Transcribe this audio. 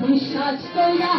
বিশ্বাস কইরা